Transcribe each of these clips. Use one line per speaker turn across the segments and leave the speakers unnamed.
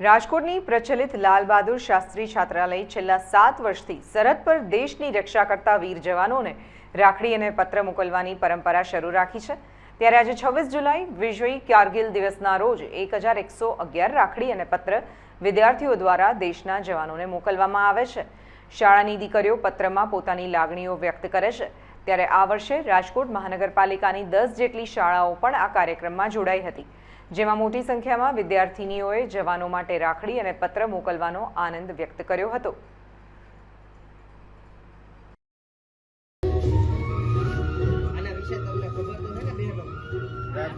રાજકોટની પ્રચલિત લાલ બહાદુર શાસ્ત્રી છાત્રાલય છેલ્લા સાત વર્ષથી સરહદ પર દેશની રક્ષા કરતા વીર જવાનોને રાખડી અને પત્ર મોકલવાની પરંપરા શરૂ રાખી છે. ત્યારે આજે છવ્વીસ જુલાઈ વિજયી કારગિલ દિવસના રોજ એક હજાર એકસો અગિયાર રાખડી અને પત્ર વિદ્યાર્થીઓ દ્વારા દેશના જવાનોને મોકલવામાં આવે છે. શાળાની દીકરીઓ પત્રમાં પોતાની લાગણીઓ વ્યક્ત કરે છે. ત્યારે આ વર્ષે રાજકોટ મહાનગરપાલિકાની દસ જેટલી શાળાઓ પણ આ કાર્યક્રમમાં જોડાઈ હતી જેમાં મોટી સંખ્યામાં વિદ્યાર્થિનીઓએ જવાનો માટે રાખડી અને પત્ર મોકલવાનો આનંદ વ્યક્ત કર્યો હતો.
પડી વિશે તમને ખબર તો છે ને બહેનો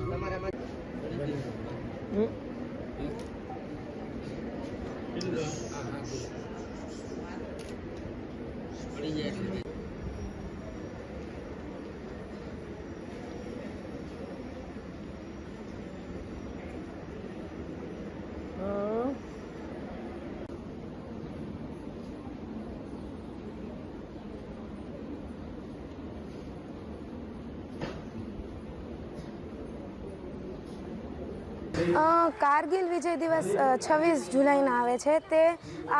તમારા માટે
અ, કારગિલ વિજય દિવસ છવ્વીસ જુલાઈના આવે છે. તે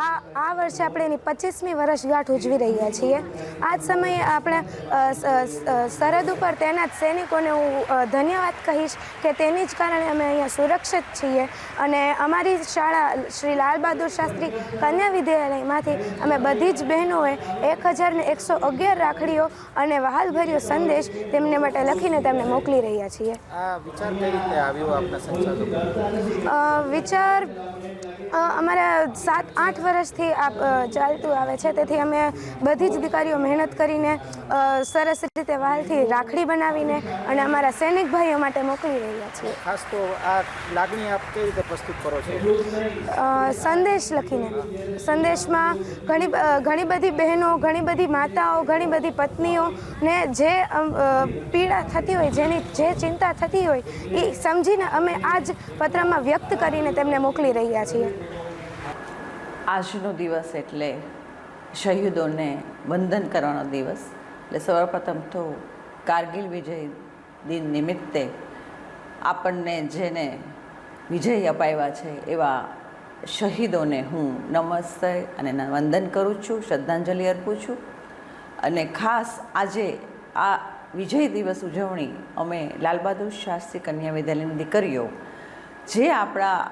આ આ વર્ષે આપણે એની પચીસમી વર્ષગાંઠ ઉજવી રહ્યા છીએ. આ જ સમયે આપણે સરહદ ઉપર તૈનાત સૈનિકોને હું ધન્યવાદ કહીશ કે તેની જ કારણે અમે અહીંયા સુરક્ષિત છીએ અને અમારી શાળા, શ્રી લાલ બહાદુર શાસ્ત્રી કન્યા વિદ્યાલયમાંથી અમે બધી જ બહેનોએ એક હજારને એકસો અગિયાર રાખડીઓ અને વહાલભર્યો સંદેશ તેમને માટે લખીને તેમને મોકલી રહ્યા છીએ.
આ વિચાર કઈ રીતે આવ્યો આપના સંચાલકો?
વિચાર અમારા સાત આઠ વર્ષથી આ ચાલતું આવે છે. તેથી અમે બધી જ દીકરીઓ મહેનત કરીને સરસ રીતે વાલથી રાખડી બનાવીને અને અમારા સૈનિક ભાઈઓ માટે મોકલી રહ્યા છીએ.
ખાસ તો આ લાગણી આપ કેવી રીતે પ્રસ્તુત કરો છો?
સંદેશ લખીને. સંદેશમાં ઘણી ઘણી બધી બહેનો ઘણી બધી માતાઓ ઘણી બધી પત્નીઓને જે પીડા થતી હોય જેની જે ચિંતા થતી હોય એ સમજીને અમે આ જ પત્રમાં વ્યક્ત કરીને તેમને મોકલી રહ્યા છીએ
આજનો દિવસ એટલે શહીદોને વંદન કરવાનો દિવસ. એટલે સર્વપ્રથમ તો કારગિલ વિજય દિન નિમિત્તે આપણને જેને વિજય અપાવ્યા છે એવા શહીદોને હું નમસ્તે અને વંદન કરું છું, શ્રદ્ધાંજલિ અર્પું છું. અને ખાસ આજે આ વિજય દિવસ ઉજવણી અમે લાલ બહાદુર શાસ્ત્રી કન્યા વિદ્યાલયની દીકરીઓ, જે આપણા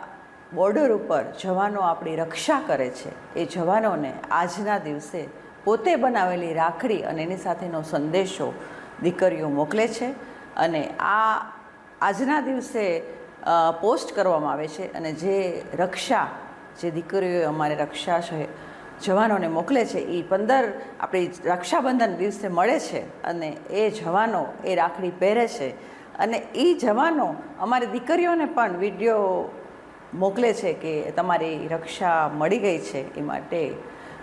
બોર્ડર ઉપર જવાનો આપણી રક્ષા કરે છે. એ જવાનોને આજના દિવસે પોતે બનાવેલી રાખડી અને એની સાથેનો સંદેશો દીકરીઓ મોકલે છે અને આ આજના દિવસે પોસ્ટ કરવામાં આવે છે અને જે રક્ષા, જે દીકરીઓએ અમારે રક્ષા છે, જવાનોને મોકલે છે એ પંદર આપણી રક્ષાબંધન દિવસે મળે છે અને એ જવાનો એ રાખડી પહેરે છે. અને એ જવાનો અમારી દીકરીઓને પણ વીડિયો મોકલે છે કે તમારી રક્ષા મળી ગઈ છે એ માટે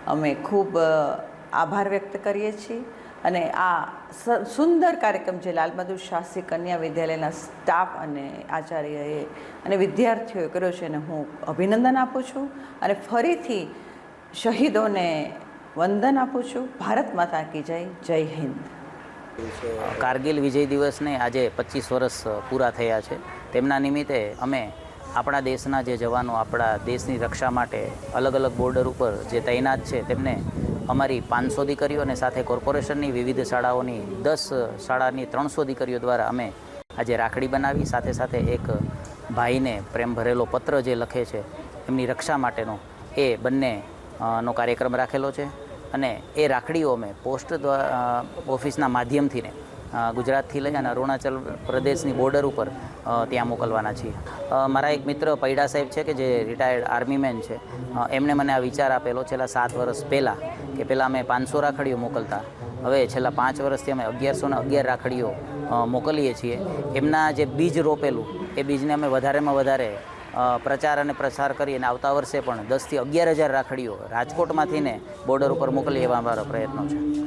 અમે ખૂબ આભાર વ્યક્ત કરીએ છીએ. અને આ સુંદર કાર્યક્રમ જે લાલ બહાદુર શાસ્ત્રી કન્યા વિદ્યાલયના સ્ટાફ અને આચાર્યએ અને વિદ્યાર્થીઓએ કર્યો છે અને હું અભિનંદન આપું છું. અને ફરીથી શહીદોને વંદન આપું છું. ભારત માતા કી જય જય હિન્દ.
કારગિલ વિજય દિવસને આજે પચીસ વર્ષ પૂરા થયા છે. તેમના નિમિત્તે અમે આપણા દેશના જે જવાનો આપણા દેશની રક્ષા માટે અલગ અલગ બોર્ડર ઉપર જે તૈનાત છે તેમને અમારી પાંચસો દીકરીઓ અને સાથે કોર્પોરેશનની વિવિધ શાળાઓની દસ શાળાની ત્રણસો દીકરીઓ દ્વારા અમે આજે રાખડી બનાવી સાથે સાથે એક ભાઈને પ્રેમ ભરેલો પત્ર જે લખે છે એમની રક્ષા માટેનો એ બંને નો કાર્યક્રમ રાખેલો છે અને એ રાખડીઓ અમે પોસ્ટ દ્વારા ઓફિસના માધ્યમથી ને અ, ગુજરાતથી લઈ અને અરુણાચલ પ્રદેશની બોર્ડર ઉપર ત્યાં મોકલવાના છીએ. મારા એક મિત્ર પૈડા સાહેબ છે કે જે રિટાયર્ડ આર્મીમેન છે. એમણે મને આ વિચાર આપેલો છેલ્લા સાત વર્ષ પહેલાં કે પહેલાં અમે પાંચસો રાખડીઓ મોકલતા. હવે છેલ્લા પાંચ વર્ષથી અમે અગિયારસો ને અગિયાર રાખડીઓ મોકલીએ છીએ. એમના જે બીજ રોપેલું, એ બીજને અમે વધારેમાં વધારે પ્રચાર અને પ્રસાર કરી અને આવતા વર્ષે પણ દસથી અગિયાર હજાર રાખડીઓ રાજકોટમાંથી ને બોર્ડર ઉપર મોકલી એવા અમારા પ્રયત્નો છે.